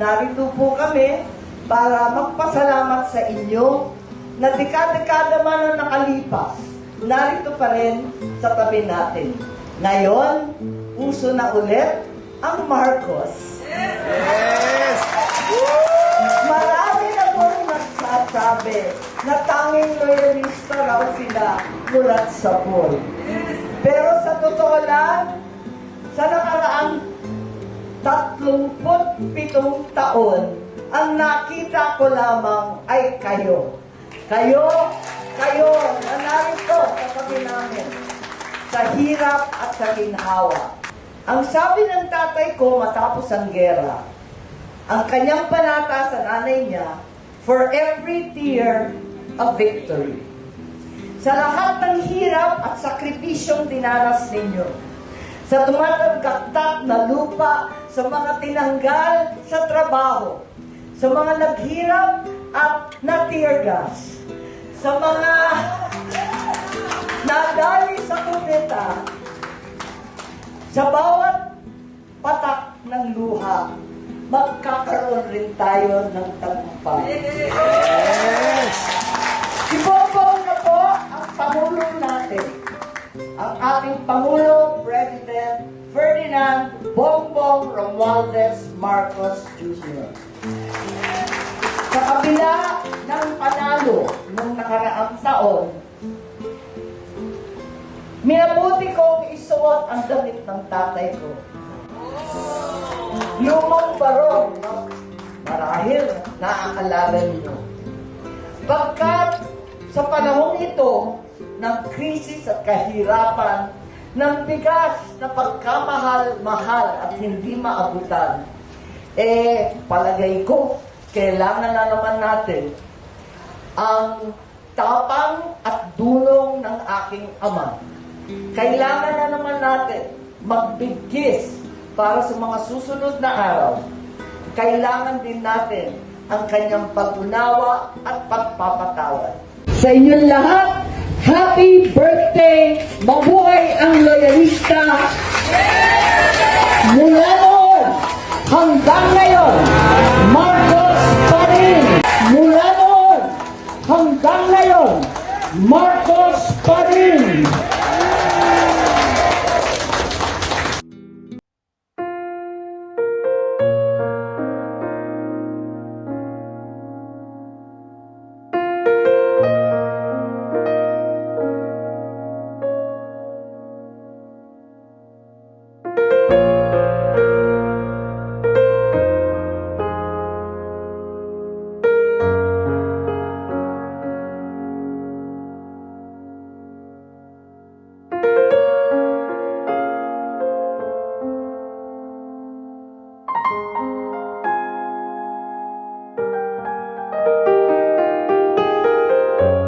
narito po kami para magpasalamat sa inyo na dekada-dekada man ang nakalipas, narito pa rin sa tabi natin. Ngayon, uso na ulit ang Marcos. Yes! Marami na po nagsasabi na tanging loyalista raw sila mulat sa poll. Pero sa totoo lang, sa nakaraang 37 taon, ang nakita ko lamang ay kayo. Kayo, kayo na narito sa tabi namin, sa hirap at sa ginhawa. Ang sabi ng tatay ko matapos ang gera, ang kanyang panata sa nanay niya, for every tear, a victory. Sa lahat ng hirap at sakripisyong dinanas ninyo, sa tumatagkaktak na lupa, sa mga tinanggal sa trabaho, sa mga naghirap at na-tear gas, sa mga nadali sa kudeta, sa bawat patak ng luha, magkakaroon rin tayo ng tagumpay. Yes! Bongbong na po ang Pangulo natin. Ang ating Pangulo, President Ferdinand Bongbong Romualdez Marcos Jr. Sa kabila ng panalo ng nakaraang taon, minabuti kong isuot ang damit ng tatay ko. Lumang barong marahil naaalala niyo. Pagkat sa panahong ito ng krisis at kahirapan, ng bigas na pagkamahal-mahal at hindi maabutan, eh, palagay ko, kailangan na naman natin ang tapang at dulong ng aking ama. Kailangan na naman natin magbigis para sa mga susunod na araw. Kailangan din natin ang kanyang pag-unawa at pagpapatawad. Sa inyong lahat, happy birthday! Mabuhay ang loyalista! Mula Marcos pa rin!